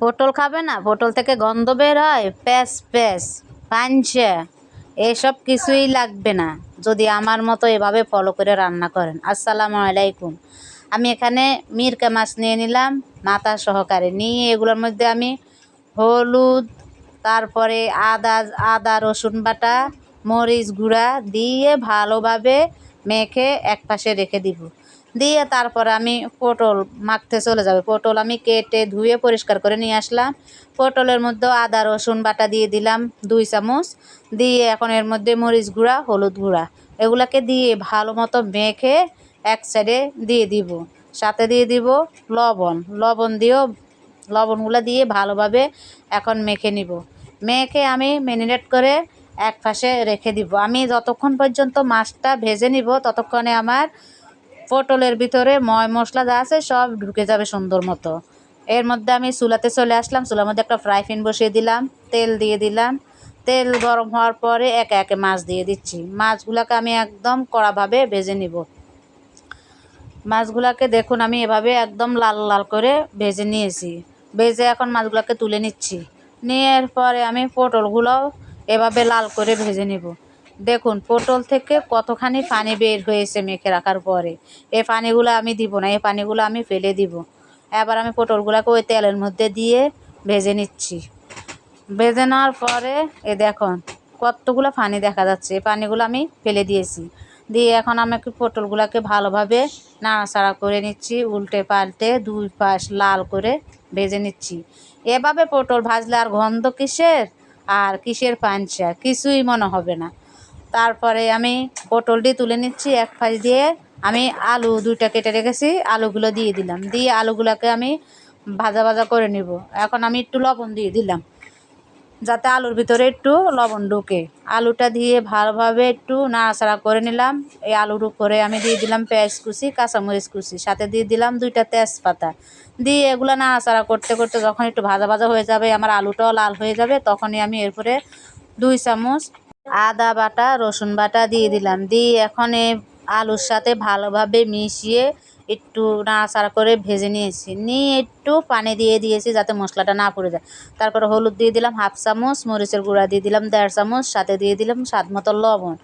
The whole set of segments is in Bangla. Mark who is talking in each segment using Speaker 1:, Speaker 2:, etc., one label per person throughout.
Speaker 1: পটল খাবে না? পটল থেকে গন্ধ বের হয়, প্যাস প্যাস পাঞ্চে এসব কিছুই লাগবে না। যদি আমার মতো এভাবে ফলো করে রান্না করেন। আসসালামু আলাইকুম। আমি এখানে মিরকা মাছ নিয়ে নিলাম, মাথা সহকারে। নিয়ে এগুলোর মধ্যে আমি হলুদ, তারপরে আদা আদা, রসুন বাটা, মরিচ গুঁড়া দিয়ে ভালোভাবে মেখে এক পাশে রেখে দিব। দিয়ে তারপর আমি পটল মাখতে চলে যাবে। পটল আমি কেটে ধুয়ে পরিষ্কার করে নিয়ে আসলাম। পটলের মধ্যে আদা, রসুন বাটা দিয়ে দিলাম দুই চামচ। দিয়ে এখন এর মধ্যে মরিচ গুঁড়া, হলুদ গুঁড়া এগুলাকে দিয়ে ভালো মতো মেখে এক সাইডে দিয়ে দিব। সাথে দিয়ে দিব লবণ। লবণ দিয়েও লবণগুলো দিয়ে ভালোভাবে এখন মেখে নিব। মেখে আমি ম্যারিনেট করে এক পাশে রেখে দিব। আমি যতক্ষণ পর্যন্ত মাছটা ভেজে নিব, ততক্ষণে আমার পটলের ভিতরে ময় মশলা যা আছে সব ঢুকে যাবে সুন্দর মতো। এর মধ্যে আমি চুলাতে চলে আসলাম, চুলার মধ্যে একটা ফ্রাই প্যান বসিয়ে দিলাম, তেল দিয়ে দিলাম। তেল গরম হওয়ার পরে একে একে মাছ দিয়ে দিচ্ছি। মাছগুলোকে আমি একদম কড়াভাবে ভেজে নিব। মাছগুলোকে দেখুন, আমি এভাবে একদম লাল লাল করে ভেজে নিয়েছি। ভেজে এখন মাছগুলোকে তুলে নিচ্ছি। নেওয়ার পরে আমি পটলগুলো এভাবে লাল করে ভেজে নেব। দেখুন, পটল থেকে কতখানি পানি বের হয়েছে মেখে রাখার পরে। এ পানিগুলো আমি দিব না, এ পানিগুলো আমি ফেলে দিব। এবার আমি পটলগুলোকে ওই তেলের মধ্যে দিয়ে ভেজে নিচ্ছি। ভেজে নেওয়ার পরে, এ দেখুন, কতগুলো পানি দেখা যাচ্ছে। এই পানিগুলো আমি ফেলে দিয়েছি। দিয়ে এখন আমাকে পটলগুলোকে ভালোভাবে নাড়াচাড়া করে নিচ্ছি, উল্টে পাল্টে দুই পাশ লাল করে ভেজে নিচ্ছি। এভাবে পটল ভাজলে আর গন্ধ কিসের? আর কিসের পাঞ্চা? কিছুই মনে হবে না। তারপরে আমি পটলটি তুলে নিচ্ছি এক ফাঁস দিয়ে। আমি আলু দুইটা কেটে রেখেছি, আলুগুলো দিয়ে দিলাম। দিয়ে আলুগুলোকে আমি ভাজা ভাজা করে নিব। এখন আমি একটু লবণ দিয়ে দিলাম। যাতে আলুর ভিতরে একটু লবণ ঢুকে। আলুটা দিয়ে ভালোভাবে একটু নাড়াচাড়া করে নিলাম। এই আলুর উপরে আমি দিয়ে দিলাম পেঁয়াজ কুচি, কাঁচামরিচ কুচি। সাথে দিয়ে দিলাম দুইটা তেজপাতা। দিয়ে এগুলো নাড়াচাড়া করতে করতে যখন একটু ভাজা ভাজা হয়ে যাবে, আমার আলুটাও লাল হয়ে যাবে, তখনই আমি এরপরে দুই চামচ আদা বাটা, রসুন বাটা দিয়ে দিলাম। দিয়ে এখন আলুর সাথে ভালোভাবে মিশিয়ে একটু নাড়াচাড়া করে ভেজে নিয়েছি। নিয়ে একটু পানি দিয়ে দিয়েছি যাতে মশলাটা না পড়ে যায়। তারপরে হলুদ দিয়ে দিলাম হাফ চামচ, মরিচের গুঁড়া দিয়ে দিলাম দেড় চামচ, সাথে দিয়ে দিলাম স্বাদ মতো লবণ।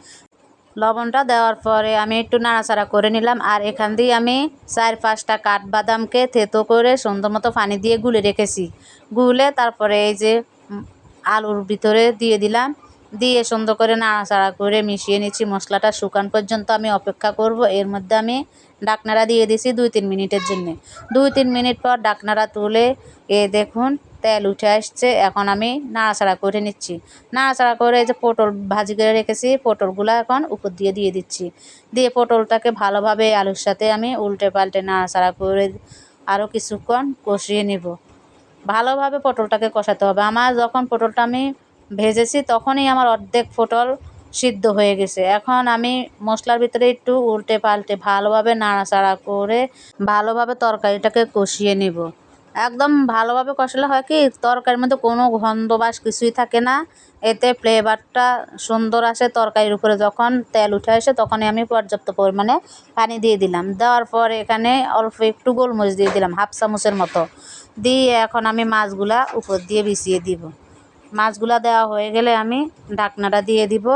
Speaker 1: লবণটা দেওয়ার পরে আমি একটু নাড়াচাড়া করে নিলাম আর এখান দিয়ে আমি চার পাঁচটা কাঠবাদামকে থেতো করে সুন্দর মতো পানি দিয়ে গুলে রেখেছি। গুলে তারপরে এই যে আলুর ভিতরে দিয়ে দিলাম। দিয়ে সুন্দর করে নাড়াচাড়া করে মিশিয়ে নিচ্ছি। মশলাটা শুকান পর্যন্ত আমি অপেক্ষা করব। এর মধ্যে আমি ডাকনাড়া দিয়ে দিছি দুই তিন মিনিটের জন্য। দুই তিন মিনিট পর ডাকনাড়া তুলে এ দেখুন, তেল উঠে আসছে। এখন আমি নাড়াচাড়া করে নিচ্ছি। নাড়াচাড়া করে যে পটল ভাজি করে রেখেছি, পটলগুলো এখন উপর দিয়ে দিয়ে দিচ্ছি। দিয়ে পটলটাকে ভালোভাবে আলুর সাথে আমি উল্টে পাল্টে নাড়াচাড়া করে আরও কিছুক্ষণ কষিয়ে নেব। ভালোভাবে পটলটাকে কষাতে হবে। আমার যখন পটলটা আমি ভেজেছি, তখনই আমার অর্ধেক পটল সিদ্ধ হয়ে গেছে। এখন আমি মশলার ভিতরে একটু উল্টে পাল্টে ভালোভাবে নাড়াচাড়া করে ভালোভাবে তরকারিটাকে কষিয়ে নেব। একদম ভালোভাবে কষালে হয় কি, তরকারির মধ্যে কোনো গন্ধ বাস কিছুই থাকে না। এতে ফ্লেভারটা সুন্দর আসে তরকারির উপরে। যখন তেল উঠে আসে, তখনই আমি পর্যাপ্ত পরিমাণে পানি দিয়ে দিলাম। দেওয়ার পর এখানে অল্প একটু গোলমরিচ দিয়ে দিলাম, হাফ চামচের মতো। দিয়ে এখন আমি মাছগুলা উপর দিয়ে বিছিয়ে দিব। মাছগুলা দেওয়া হয়ে গেলে আমি ঢাকনাটা দিয়ে দিব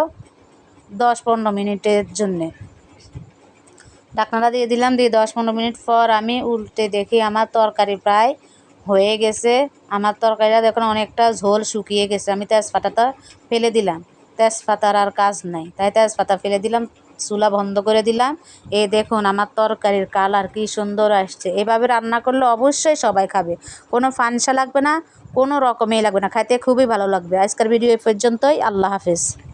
Speaker 1: দশ পনেরো মিনিটের জন্যে। ঢাকনাটা দিয়ে দিলাম, দিয়ে দশ পনেরো মিনিট পর আমি উল্টে দেখি আমার তরকারি প্রায় হয়ে গেছে। আমার তরকারিটা দেখুন অনেকটা ঝোল শুকিয়ে গেছে। আমি তেজপাতাটা ফেলে দিলাম। তেজপাতার আর কাজ নাই। তাই তেজপাতা ফেলে দিলাম। চুলা বন্ধ করে দিলাম। এ দেখুন আমার তরকারির কালার কি সুন্দর আসছে। এভাবে রান্না করলে অবশ্যই সবাই খাবে। কোনো ফানসা লাগবে না, কোনো রকমেই লাগবে না। খাইতে খুবই ভালো লাগবে। আজকের ভিডিও এ পর্যন্তই। আল্লাহ হাফেজ।